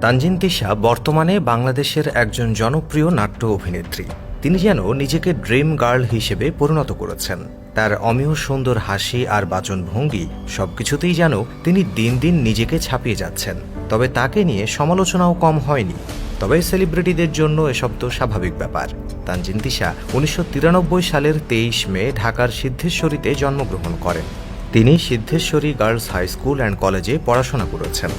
তানজিন তিশা বর্তমানে বাংলাদেশের একজন জনপ্রিয় নাট্য অভিনেত্রী। তিনি যেন নিজেকে ড্রিম গার্ল হিসেবে পরিণত করেছেন। তার অমীয় সুন্দর হাসি আর বাচন বাচনভঙ্গি সবকিছুতেই যেন তিনি দিন দিন নিজেকে ছাপিয়ে যাচ্ছেন। তবে তাকে নিয়ে সমালোচনাও কম হয়নি। তবে সেলিব্রিটিদের জন্য এসব তো স্বাভাবিক ব্যাপার। তানজিন তিশা উনিশশো সালের তেইশ মে ঢাকার সিদ্ধেশ্বরীতে জন্মগ্রহণ করেন। তিনি Siddheswari girls high school and কলেজে পড়াশোনা করেছেন।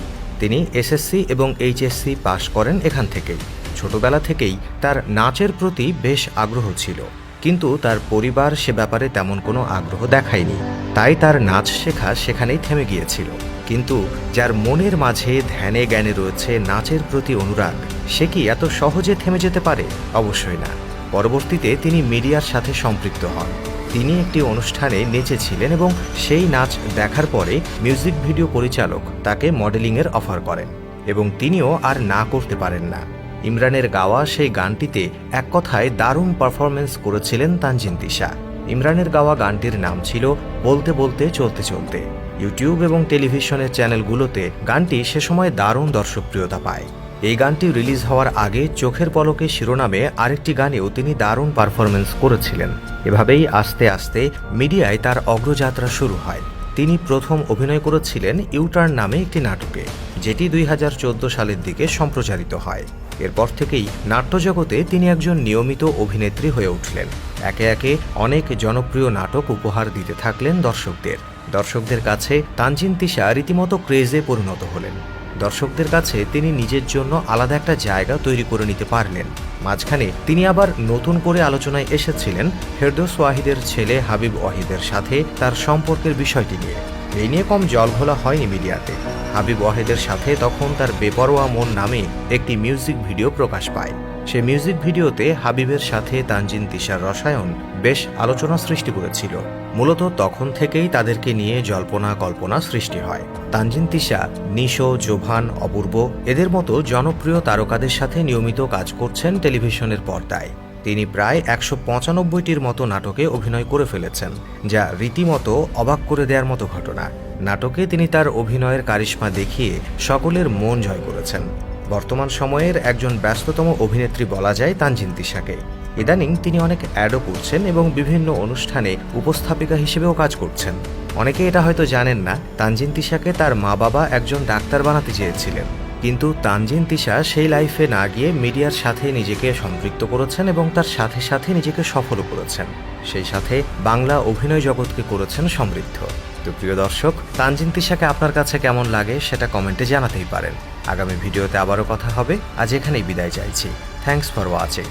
তিনি এসএসসি এবং এইচএসসি পাশ করেন এখান থেকেই ছোটবেলা থেকেই তার নাচের প্রতি বেশ আগ্রহ ছিল, কিন্তু তার পরিবার সে ব্যাপারে তেমন কোনো আগ্রহ দেখায়নি। তাই তার নাচ শেখা সেখানেই থেমে গিয়েছিল। কিন্তু যার মনের মাঝে ধ্যানে জ্ঞানে রয়েছে নাচের প্রতি অনুরাগ, সে কি এত সহজে থেমে যেতে পারে? অবশ্যই না। পরবর্তীতে তিনি মিডিয়ার সাথে সম্পৃক্ত হন। তিনি একটি অনুষ্ঠানে নেচেছিলেন এবং সেই নাচ দেখার পরে মিউজিক ভিডিও পরিচালক তাকে মডেলিংয়ের অফার করেন এবং তিনিও আর না করতে পারেন না। ইমরানের গাওয়া সেই গানটিতে এক কথায় দারুণ পারফরমেন্স করেছিলেন তানজিন তিশা। ইমরানের গাওয়া গানটির নাম ছিল বলতে বলতে চলতে চলতে। ইউটিউব এবং টেলিভিশনের চ্যানেলগুলোতে গানটি সে সময় দারুণ দর্শকপ্রিয়তা পায়। এই গানটি রিলিজ হওয়ার আগে চোখের পলকে শিরোনামে আরেকটি গানেও তিনি দারুণ পারফরমেন্স করেছিলেন। এভাবেই আস্তে আস্তে মিডিয়ায় তার অগ্রযাত্রা শুরু হয়। তিনি প্রথম অভিনয় করেছিলেন ইউটার্ন নামে একটি নাটকে, যেটি দুই হাজার চোদ্দ সালের দিকে সম্প্রচারিত হয়। এরপর থেকেই নাট্যজগতে তিনি একজন নিয়মিত অভিনেত্রী হয়ে উঠলেন। একে একে অনেক জনপ্রিয় নাটক উপহার দিতে থাকলেন দর্শকদের। দর্শকদের কাছে তানজিন তিশা রীতিমতো ক্রেজে পরিণত হলেন। দর্শকদের কাছে তিনি নিজের জন্য আলাদা একটা জায়গা তৈরি করে নিতে পারলেন। মাঝখানে তিনি আবার নতুন করে আলোচনায় এসেছিলেন ফেরদৌস ওয়াহিদের ছেলে হাবিব ওয়াহিদের সাথে তার সম্পর্কের বিষয়টি নিয়ে। এই নিয়ে কম জলঘোলা হয়নি মিডিয়াতে। হাবিব ওয়াহিদের সাথে তখন তার বেপরোয়া মন নামে একটি মিউজিক ভিডিও প্রকাশ পায়। সে মিউজিক ভিডিওতে হাবিবের সাথে তানজিন তিশার রসায়ন বেশ আলোচনা সৃষ্টি করেছিল। মূলত তখন থেকেই তাদেরকে নিয়ে জল্পনা কল্পনা সৃষ্টি হয়। তানজিন তিশা, নিশো, জোভান, অপূর্ব এদের মতো জনপ্রিয় তারকাদের সাথে নিয়মিত কাজ করছেন টেলিভিশনের পর্দায়। তিনি প্রায় একশো পঁচানব্বইটির মতো নাটকে অভিনয় করে ফেলেছেন, যা রীতিমতো অবাক করে দেওয়ার মতো ঘটনা। নাটকে তিনি তার অভিনয়ের কারিশ্মা দেখিয়ে সকলের মন জয় করেছেন। বর্তমান সময়ের একজন ব্যস্ততম অভিনেত্রী বলা যায় তানজিন তিশাকে। ইদানিং তিনি অনেক অ্যাডও করছেন এবং বিভিন্ন অনুষ্ঠানে উপস্থাপিকা হিসেবেও কাজ করছেন। অনেকে এটা হয়তো জানেন না, তানজিন তিশাকে তার মা বাবা একজন ডাক্তার বানাতে চেয়েছিলেন। কিন্তু তানজিন তিশা সেই লাইফে না গিয়ে মিডিয়ার সাথে নিজেকে সম্পৃক্ত করেছেন এবং তার সাথে সাথে নিজেকে সফলও করেছেন। সেই সাথে বাংলা অভিনয় জগৎকে করেছেন সমৃদ্ধ। তো প্রিয় দর্শক, তানজিন তিশাকে আপনার কাছে কেমন লাগে সেটা কমেন্টে জানাতেই পারেন। আগামী ভিডিওতে আবারও কথা হবে, আজ এখানেই বিদায় চাইছি। Thanks for watching